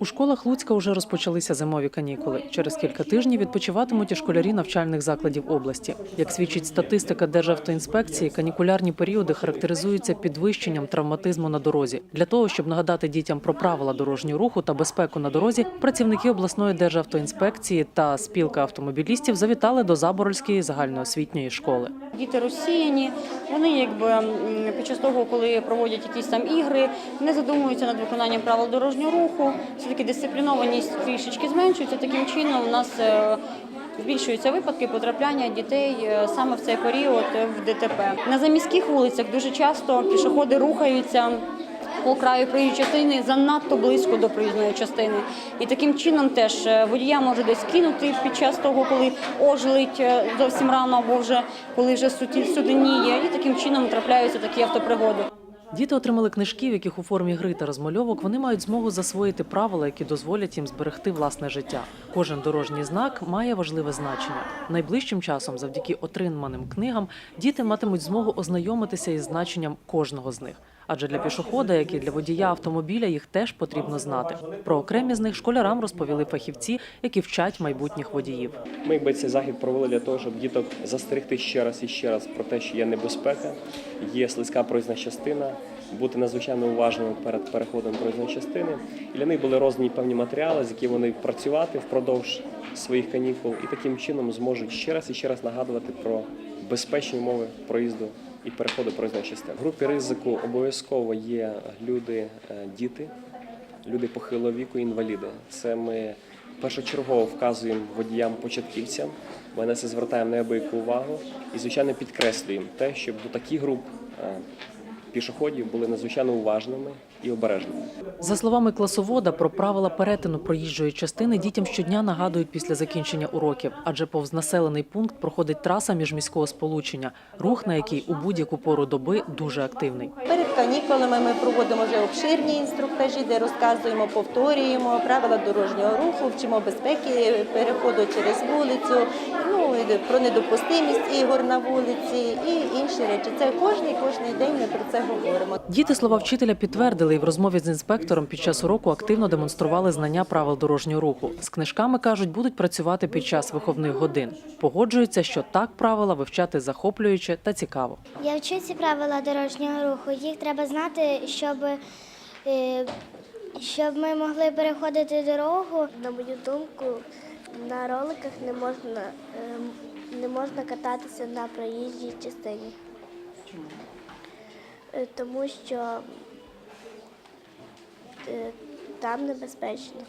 У школах Луцька вже розпочалися зимові канікули. Через кілька тижнів відпочиватимуть і школярі навчальних закладів області. Як свідчить статистика Державтоінспекції, канікулярні періоди характеризуються підвищенням травматизму на дорозі. Для того, щоб нагадати дітям про правила дорожнього руху та безпеку на дорозі, працівники обласної державтоінспекції та спілка автомобілістів завітали до Заборольської загальноосвітньої школи. Діти розсіяні, вони якби під час того, коли проводять якісь там ігри, не задумуються над виконанням правил дорожнього руху. Все таки дисциплінованість трішечки зменшується. Таким чином у нас е, збільшуються випадки потрапляння дітей е, саме в цей період в ДТП. На заміських вулицях дуже часто пішоходи рухаються. По краю проїжджої частини занадто близько до проїзної частини, і таким чином теж е, водія може десь кинути під час того, коли ожелить е, зовсім рано, або вже коли вже суденіє, і таким чином трапляються такі автопригоди. Діти отримали книжки, в яких у формі гри та розмальовок вони мають змогу засвоїти правила, які дозволять їм зберегти власне життя. Кожен дорожній знак має важливе значення. Найближчим часом, завдяки отриманим книгам, діти матимуть змогу ознайомитися із значенням кожного з них. Адже для пішохода, як і для водія автомобіля, їх теж потрібно знати. Про окремі з них школярам розповіли фахівці, які вчать майбутніх водіїв. Ми якби цей захід провели для того, щоб діток застерегти ще раз і ще раз про те, що є небезпека, є слизька проїзна частина, бути надзвичайно уважними перед переходом проїзної частини. І для них були роздані певні матеріали, з якими вони працювати впродовж своїх канікул, і таким чином зможуть ще раз і ще раз нагадувати про безпечні умови проїзду і переходу проїзної частини. В групі ризику обов'язково є люди, е, діти, люди похилого віку, інваліди. Це ми першочергово вказуємо водіям-початківцям. Ми на це звертаємо неабияку увагу і, звичайно, підкреслюємо те, щоб до таких груп е, пішоходів були надзвичайно уважними і обережними. За словами класовода, про правила перетину проїжджої частини дітям щодня нагадують після закінчення уроків, адже повз населений пункт проходить траса міжміського сполучення, рух на який у будь-яку пору доби дуже активний. Перед канікулами ми проводимо вже обширні інструктажі, де розказуємо, повторюємо правила дорожнього руху, вчимо безпеки переходу через вулицю, ну про недопустимість ігор на вулиці і інші речі. Це кожний кожний день ми про це говоримо. Діти слова вчителя підтвердили і в розмові з інспектором під час уроку активно демонстрували знання правил дорожнього руху. З книжками кажуть, будуть працювати під час виховних годин. Погоджуються, що так правила вивчати захоплююче та цікаво. Я вчу ці правила дорожнього руху. Їх треба знати, щоб, е, щоб ми могли переходити дорогу. На мою думку, на роликах не можна, е, не можна кататися на проїжджій частині. Чому? Тому що е, там небезпечно.